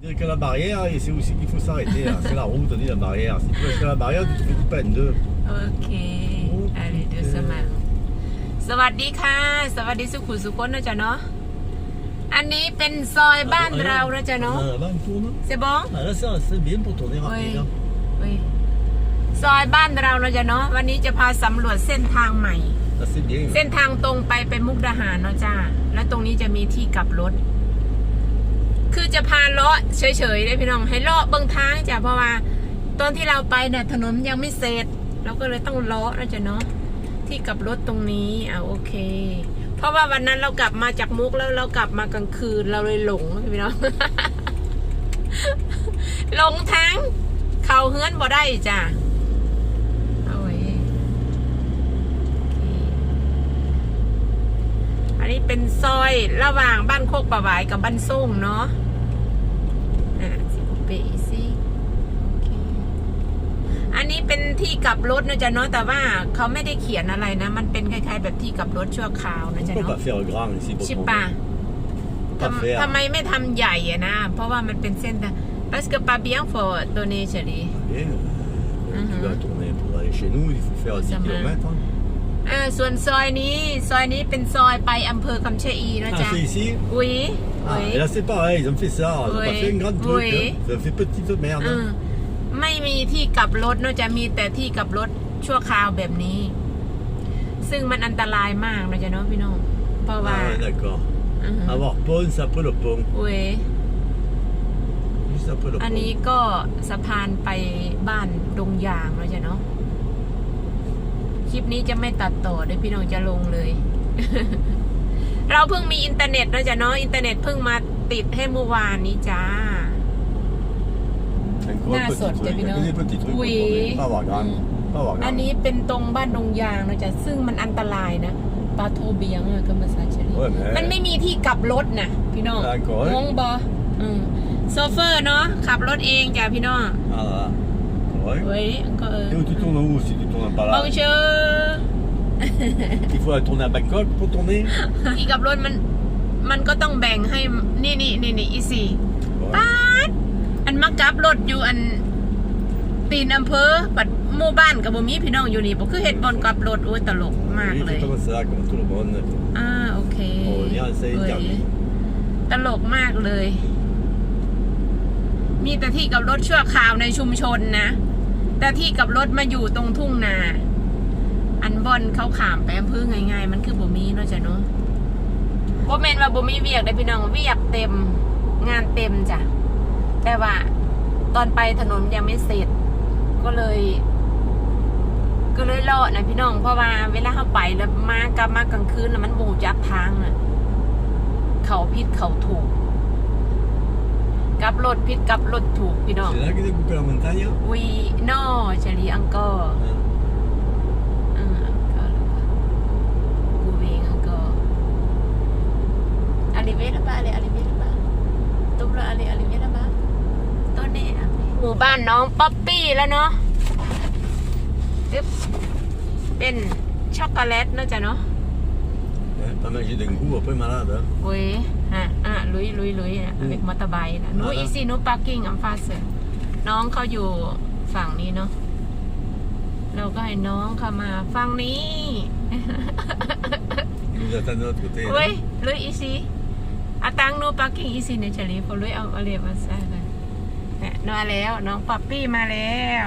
Dire que la barrière, et c'est aussi qu'il faut s'arrêter. là. C'est la route, on dit la barrière. Si tu passes la barrière, tu te fais couper en deux. โอเคอะไรเดี๋ยวสมัครสวัสดีค่ะ สวัสดีสุขุมสุขนนะจ๊ะเนาะ อันนี้เป็นซอยบ้านเรานะจ๊ะเนาะ Ah, Là-bas, on tourne. เซบอง Ah, là, ça, c'est bien pour tourner rapide. Oui. hein. เว้ยซอยบ้านเรานะจ๊ะเนาะ วันนี้จะพาสำรวจเส้นทางใหม่ Là, c'est bien. เส้นทางตรงไปไปมุกดาหารเนาะจ้า แล้วตรงนี้จะมีที่กลับรถ คือจะพาเลาะเฉยๆเลยพี่น้องให้เลาะเบื้องทางจ้ะเพราะว่า ตอนที่เราไปเนี่ยถนนยังไม่เสร็จ เราก็เลยต้องเลาะนะจ๊ะเนาะที่กลับรถตรงนี้อ่าโอเค เพราะว่าวันนั้นเรากลับมาจากมุกแล้วเรากลับมากลางคืนเราเลยหลงพี่น้องหลงทางเข่าเฮือนบ่ได้จ้ะเอาไว้อันนี้เป็นซอยระหว่างบ้านโคกปะหวายกับบ้านส่งเนาะ สิบเปอีซี่โอเคอันนี้เป็นที่กลับรถนะจ๊ะเนาะแต่ว่าเขาไม่ได้เขียนอะไรนะ มันเป็นคล้ายๆ แบบที่กลับรถชั่วคราวนะจ๊ะ Pourquoi เนาะ pas faire grand ici pour ชิ tourner ปะ Pas ทำ faire. ทำไมไม่ทำใหญ่อะนะ เพราะว่ามันเป็นเส้นทาง parce que pas bien for donner chérie Bien. Euh, Tu Mhm. vas tourner pour aller chez nous, il faut faire 10 Ça marche. km. อ่าส่วนซอยนี้ ซอยนี้เป็นซอยไปอำเภอคำชะอีนะ Ah, จ๊ะ c'est ici อุ้ย Ah, อุ้ย et là, c'est pareil, ils ont fait ça. Ils ont Oui. pas fait un grand truc. Oui. hein. Ils ont fait petite merde. เออไม่มีที่กลับรถเนอะจะมีแต่ที่กลับรถชั่วคราวแบบนี้ ซึ่งมันอันตรายมากนะจ๊ะเนาะพี่น้องเพราะว่า Ah, ouais, d'accord. อือฮึ Avoir pont, c'est après le pont. เว้ย Juste après le อัน pont. นี้ก็สะพานไปบ้านดงยางนะจ๊ะเนาะ คลิปนี้จะไม่ตัดต่อเดี๋ยวพี่น้องจะลงเลย เราเพิ่งมีอินเทอร์เน็ตนะจ๊ะเนาะอินเทอร์เน็ตเพิ่งมาติดให้เมื่อวานนี้จ้า Encore un Là, petit saute, truc. t'as Il y vu, a que non des petits trucs. pour Oui. tourner. Pas avoir grand. Mm. Pas avoir อัน grand. นี้เป็นตรงบ้านดงยางนะจ๊ะซึ่งมันอันตรายนะปลาโทเบียงอะก็มาซาเชอรี่ Ouais, mais- มันไม่มีที่กลับรถนะพี่น้อง D'accord. งงบออืมโซเฟอร์เนาะขับรถเองจ้ะพี่น้อง Ah, là. Ouais. เว้ยก็เออ Et où tu tournes où si tu tournes pas บอง là เชอ Il faut aller tourner à Bangkok pour tourner ที่กลับรถมัน มันก็ต้องแบ่งให้ นี่นี่นี่นี่อีสี่ Ouais. ป๊าดอันมากลับรถอยู่อัน ตีนอำเภอปัดหมู่บ้านกับบ่มีพี่น้องอยู่นี่บ่คือเฮ็ดบอนกลับรถโอ้ยตลกมาก Oui, เลย c'est comme ça, comme tout le monde. อ่าโอเคโอ้เนี่ยเซ็นเว้ยจังตลกมากเลย มีแต่ที่กับรถชั่วคราวในชุมชนนะ แต่ที่กับรถมาอยู่ตรงทุ่งนา อันบอนเขาขามไปอำเภอง่ายๆมันคือบ่มีเนาะจ้ะเนาะบ่แม่นว่าบ่มีเวียกได้อพี่น้องเวียกเต็มงานเต็มจ้ะแต่ว่าตอนไปถนนยังไม่เสร็จ ก็เลย ก็เลยเลาะนะพี่น้องเพราะว่าเวลาเข้าไปแล้วมากลับมากลางคืนแล้วมันบูจักทางน่ะ เขาผิดเขาถูกกลับรถผิดกลับรถถูกพี่น้อง C'est là qu'ils ont coupé la montagne วีนอเฉลีอังกอร์ Hein. อืมอังกอร์กูเวงอังกอร์ อาริเวลาบาเลยอาริเวลาบาตุบละอาริอาริเวลาบาตัวเนี้ยหมู่บ้านน้องป๊อปปี้แล้วเนาะอึ๊บเป็นช็อกโกแลตเนอะจ๊ะเนาะ Ouais, Pas manger d'un coup, après malade. hein. เว้ยอะอะลุยลุยลุยนะอืมเล็กมอเตอร์ไบค์นะหนูอ่าฮะอีซีหนูปาร์กิ้งอัมฟาเซน้องเขาอยู่ฝั่งนี้เนาะเราก็ให้น้องเข้ามาฝั่งนี้ Ils nous attendent de l'autre côté. là. เว้ยลุยอีซี อาตังหนูปาร์กิ้งอีซีในเฉลีพอลุยเอาเอาเรียมาใส่เลยเนี่ยมาแล้ว น้องป๊อปปี้มาแล้ว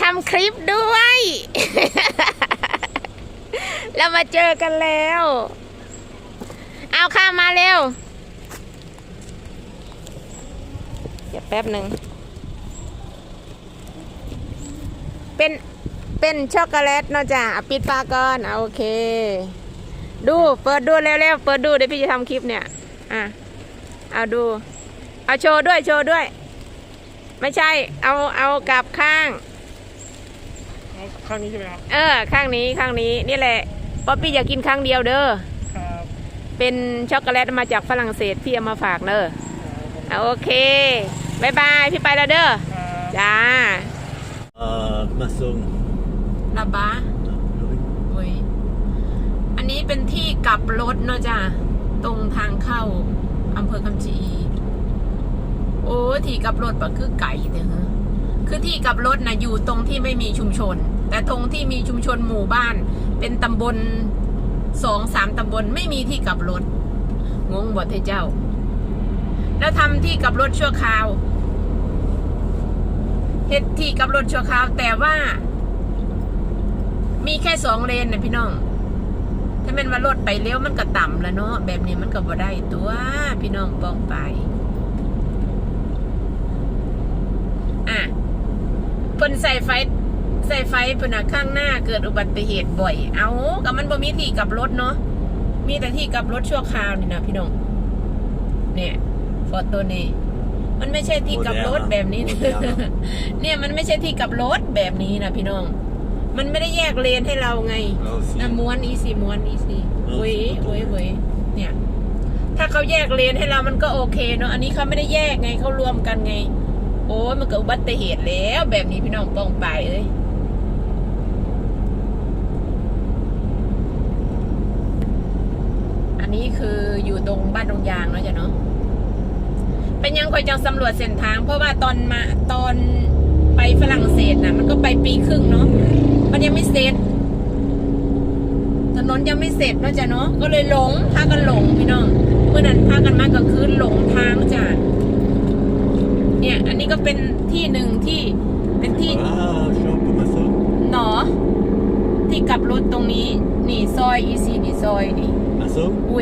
ทำคลิปด้วยเรามาเจอกันแล้ว เอาข้ามมาเร็ว เดี๋ยวแป๊บหนึ่ง เป็นเป็นช็อกโกแลตเนาะจ้ะอะปิดปากก่อนอะโอเค ดูเปิดดูเร็วๆเปิดดูเดี๋ยวพี่จะทำคลิปเนี่ยอะเอาดู เอาโชว์ด้วยโชว์ด้วย ไม่ใช่ เอาเอากลับข้าง ข้างนี้ใช่ไหมครับ เออ ข้างนี้ข้างนี้นี่แหละป๊อปปี้อยากกินครั้งเดียวเด้อครับเป็นช็อกโกแลตมาจากฝรั่งเศสพี่เอามาฝากเด้ออะโอเคบายบายพี่ไปแล้วเด้อ ครับ จ้า Euh, Masson. ลาบาเว้ยอันนี้เป็นที่กลับรถเนาะจ้ะ ตรงทางเข้าอำเภอคำชีโอ้ที่กลับรถปะคือไก่เด้อฮะคือที่กลับรถนะอยู่ตรงที่ไม่มีชุมชน แต่ตรงที่มีชุมชนหมู่บ้าน เป็นตำบลสองสามตำบลไม่มีที่กลับรถ งงบ่เทเจ้า แล้วทำที่กลับรถชั่วคราว เฮ็ดที่กับรถชั่วคราว แต่ว่า มีแค่สองเลนนะพี่น้อง ถ้าเป็นว่ารถไปเลี้ยวมันก็ต่ำแล้วเนาะแบบนี้มันก็บ่ได้ตัวพี่น้องปองไป อะเพิ่นใส่ไฟใส่ไฟเพิ่นน่ะข้างหน้าเกิดอุบัติเหตุบ่อย เอากับมันบ่มีที่กับรถเนาะมีแต่ที่กับรถชั่วคราวนี่นะพี่น้องเนี่ยฟอร์ตัวนี้ มันไม่ใช่ที่กลับรถแบบนี้นะเนี่ยมันไม่ใช่ที่กลับรถแบบนี้นะพี่น้อง มันไม่ได้แยกเลนให้เราไง Là aussi. นะม้วนอีสีม้วนอีสีเออเว้ยสุดๆเว้ยเว้ยเนี่ย ถ้าเขาแยกเลนให้เรามันก็โอเคเนาะ อันนี้เขาไม่ได้แยกไงเขารวมกันไง โอ้ยมันเกิดอุบัติเหตุแล้ว แบบนี้พี่น้องป้องไปเอ้ยอันนี้คืออยู่ ยังคอยจังสำรวจเส้นทาง เพราะว่าตอนมาตอนไปฝรั่งเศสนะมันก็ไปปีครึ่งเนาะมันยังไม่เสร็จถนนยังไม่เสร็จเนาะจ้ะเนาะก็เลยหลงพากันหลงพี่น้องเมื่อนั้นพากันมาก็คือหลงทางจ้ะเนี่ย อันนี้ก็เป็นที่หนึ่งที่เป็นที่ Ah, je suis un peu Masson. หนอ ที่กลับรถตรงนี้ นี่ซอยอีซีนี่ซอยนี่ Masson เว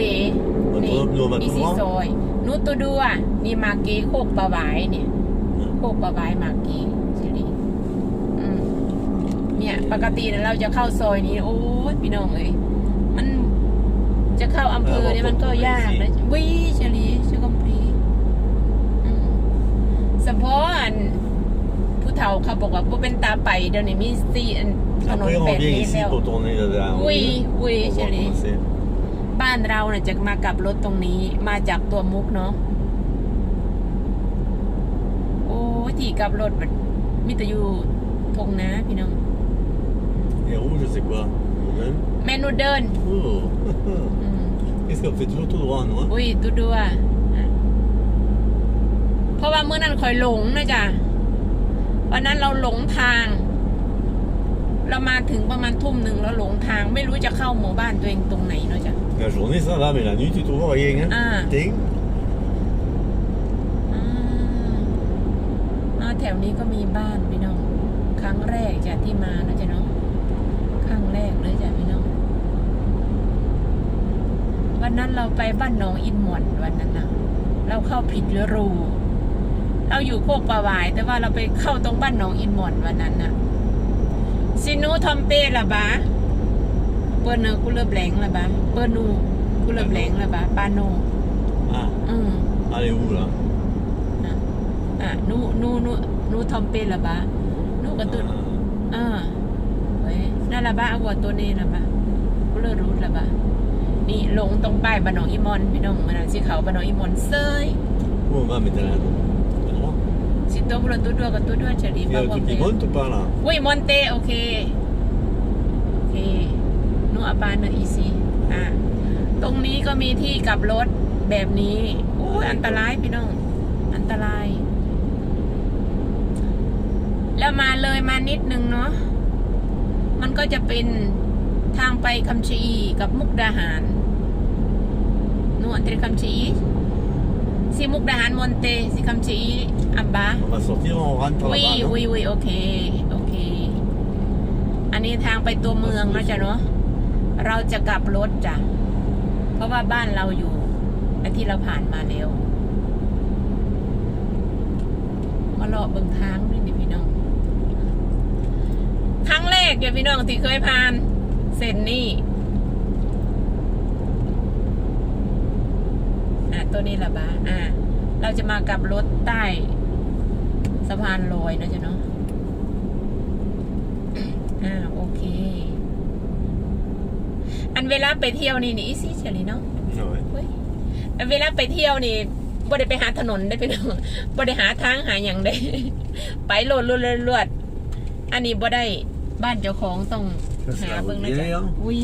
มั นนี่รวมกันอีซีทุกวันซอยนูตัวดัวนี่มาเกโคกปลาหวายเนี่ยโคกปลาหวายมาเกสิริอืมเนี่ย ปกติเนี่ยเราจะเข้าซอยนี้ โอ้ยพี่น้องเอ้ยมันจะเข้าอำเภอเนี่ยมันก็ยากนะวิเฉลีชคอมพลีอืมเฉพาะอันผู้เฒ่าเขาบอกว่าบ่เป็นตาไปเดี๋ยวนี้มีซีอันถนน Après, on แบบ vient นี้ ici แล้ว pour tourner là. Oui, oui, บ้านเราเนี่ยจะมากับรถตรงนี้มาจากตัวมุกเนาะโอ้ยที่กลับรถมันมีแต่อยู่ทงนะพี่น้อง Et rouge, c'est quoi Même เมนูเดิน Oh อืม Qu'est-ce qu'on fait toujours tout droit, non hein อุ้ยตัวดัวอะเพราะว่าเมื่อนั้นคอยหลงนะจ๊ะวันนั้นเราหลงทาง เรามาถึงประมาณทุ่มหนึ่งแล้วหลงทางไม่รู้จะเข้าหมู่บ้านตัวเองตรงไหนเนาะจ๊ะ La journée, ça va, mais la nuit, tu trouves rien. Hein Ah. Ting. อ่าอ่าแถวนี้ก็มีบ้านพี่น้อง ครั้งแรกจ้ะที่มานะจ๊ะเนาะครั้งแรกเลยจ้ะพี่น้อง วันนั้นเราไปบ้านหนองอินหมวนวันนั้นนะเราเข้าผิดรู เราอยู่โคกปลาวาย แต่ว่าเราไปเข้าตรงบ้านหนองอินหมวนวันนั้นน่ะ ซินูทอมเป้ละบาเปิดเนอกูเลิบแหลงละบาเปิดนูกูเลิบแหลงละบาปาโน Ah, อืม allez où là อะอะนูนูนูนูทอมเปนละบะนูกระตุน Ah. อ่าเว้ยนั่นละบะเอาวัวตัวนี้ละบะกูเลยรู้ละบะนี่ลงตรงป้ายบานหนองอีมอนพี่น้องมันสิเขาบานหนองอีมอนเซย Où on va mettre la Le droit สิตัวบุรุษตัวด้วยกับตัวด้วยเฉลี Il y บ้า a le ว่า truc เป็ qui น monte ou pas là อุ้ยมอนเตโอเคโอเคนูอาบานเนออีซีอะตรงนี้ก็มีที่กลับรถแบบนี้โอ้ยอันตรายพี่น้อง อันตราย แล้วมาเลยมานิดนึงเนาะ มันก็จะเป็นทางไปคำชะอีกับมุกดาหารนู่นเตรคำชะอีสิมุกดาหารมอนเตสิคำชะอีอับบา On va sortir, on rentre par วิ là-bas. non วิวิโอเค โอเค อันนี้ทางไปตัวเมืองนะจ๊ะเนาะ เราจะกลับรถจ้ะ เพราะว่าบ้านเราอยู่ไอ้ที่เราผ่านมาแล้วมาเลาะเบิ่งทางด้วยนี่พี่น้อง ครั้งแรกเดี๋ยวพี่น้องที่เคยผ่าน เส้นนี่อะ ตัวนี้ละบ้าอะเราจะมากับรถใต้สะพานลอยนะจ๊ะเนาะอ่าโอเค อันเวลาไปเที่ยวนี่นี่อีซี่เฉลีเนาะ Ah ouais. เฮ้ยอันเวลาไปเที่ยวนี่บ่ได้ไปหาถนนได้ไปเนาะบ่ได้หาทางหาอย่างได้ ไปโลดรวดรวดรวดออันนี้บ่ได้บ้านเจ้าของต้องหาเบิ่งนะจ๊ะอุ้ย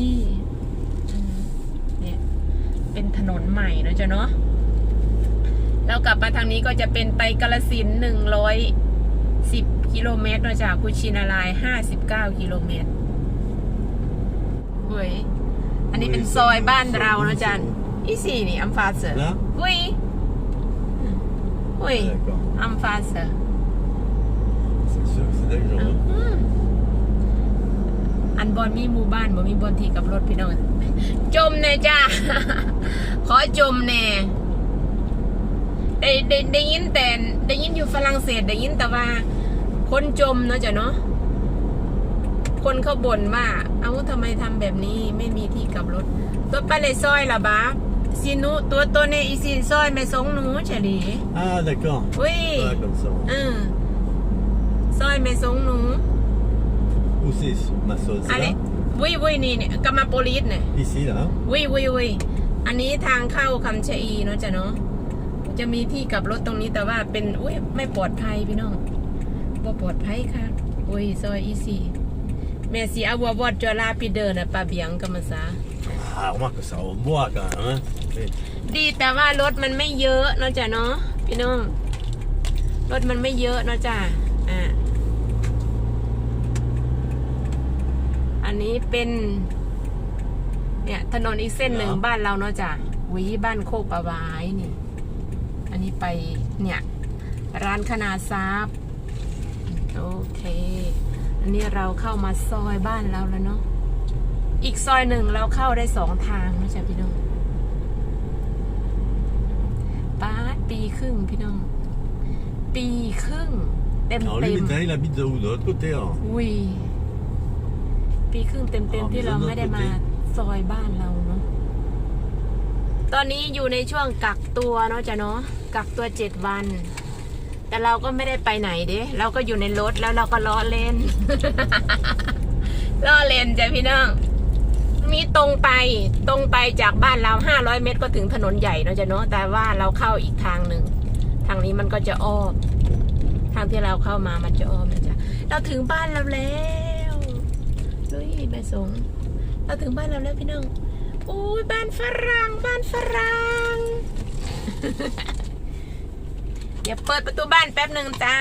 อืมเนี่ยเป็นถนนใหม่นะจ๊ะเนาะ แล้วกลับมาทางนี้ก็จะเป็นไปกาลสินหนึ่งร้อยสิบกิโลเมตรนะจ๊ะกุชินารายห้าสิบเก้ากิโลเมตรเฮ้ยอันนี้เป็นซอยบ้านเรานะจ๊ะอีสี่นี่อัมฟาเซอร์ Là อุ้ยอุ้ย D'accord. อัมฟาเซอร์ C'est sûr que c'est dangereux. อืมอันบอลมีหมู่บ้านบ่มีบอลที่กับรถพี่น้อง จมแน่จ้า ขอจมแน่ ได้ได้ได้ยินแต่ได้ยินอยู่ฝรั่งเศสได้ยินแต่ว่า คนจมเนาะจ้ะเนาะคนเขาบ่นว่า เอ้าทำไมทำแบบนี้ไม่มีที่กลับรถ ตัวไปเลยซอยละบ้าสิหนุตัวตัวเนี่ยอีสิซอยไม่สงหนูเฉลี Ah, d'accord. อุ้ย Ah, comme ça. เออซอยไม่สงหนู Où c'est ma sauce อัน là นี้วุ้ยวุ้ยนี่เนี่ยกามาโปลิสเนี่ย Ici, là. วุ้ยวุ้ยวุ้ยอันนี้ทางเข้าคำชะอีเนาะจ้ะเนาะ จะมีที่กลับรถตรงนี้แต่ว่าเป็นอุ้ยไม่ปลอดภัยพี่น้องบ่ปลอดภัยค่ะ อุ้ยซอยอีสี่แม่สีอาววอดจอลาปีเดอร์น่ะปลาเบียงกำมะซา Ah, remarque que ça va boire quand même. Hein. Mais ดีแต่ว่ารถมันไม่เยอะเนาะจ้ะเนาะพี่น้องรถมันไม่เยอะเนาะจ้ะอ่าอันนี้เป็น เนี่ยถนนอีกเส้นหนึ่งครับบ้านเราเนาะจ้ะหวีบ้านโคกประวายนี่ อันนี้ไปเนี่ย ร้านขนาดซับโอเค อันนี้เราเข้ามาซอยบ้านเราแล้วเนาะอีกซอยหนึ่งเราเข้าได้สองทางนะจ๊ะพี่น้องป้าดปีครึ่งพี่น้อง ปีครึ่ง เต็ม Alors เต็ lui, ม maintenant, il habite de où De l'autre côté, hein. อุ้ยปีครึ่งเต็มอ๋อๆที่เราไม่ได้มามีรถปกติซอยบ้านเราเนาะตอนนี้อยู่ในช่วงกักตัวเนาะจ้ะเนาะ กักตัวเจ็ดวัน แต่เราก็ไม่ได้ไปไหนเด้เราก็อยู่ในรถแล้วเราก็ล้อเล่นล้อเล่นจ้ะพี่น้องมีตรงไปตรงไปจากบ้านเราห้าร้อยเมตรก็ถึงถนนใหญ่เนาะจ้ะเนาะแต่ว่าเราเข้าอีกทางหนึ่งทางนี้มันก็จะอ้อมทางที่เราเข้ามามันจะอ้อมนะจ๊ะเราถึงบ้านเราแล้วเฮ้ยแม่สงเราถึงบ้านเราแล้วพี่น้องอุ้ยบ้านฝรั่งบ้านฝรั่ง เดี๋ยวเปิดประตูบ้านแป๊บหนึ่งจ้า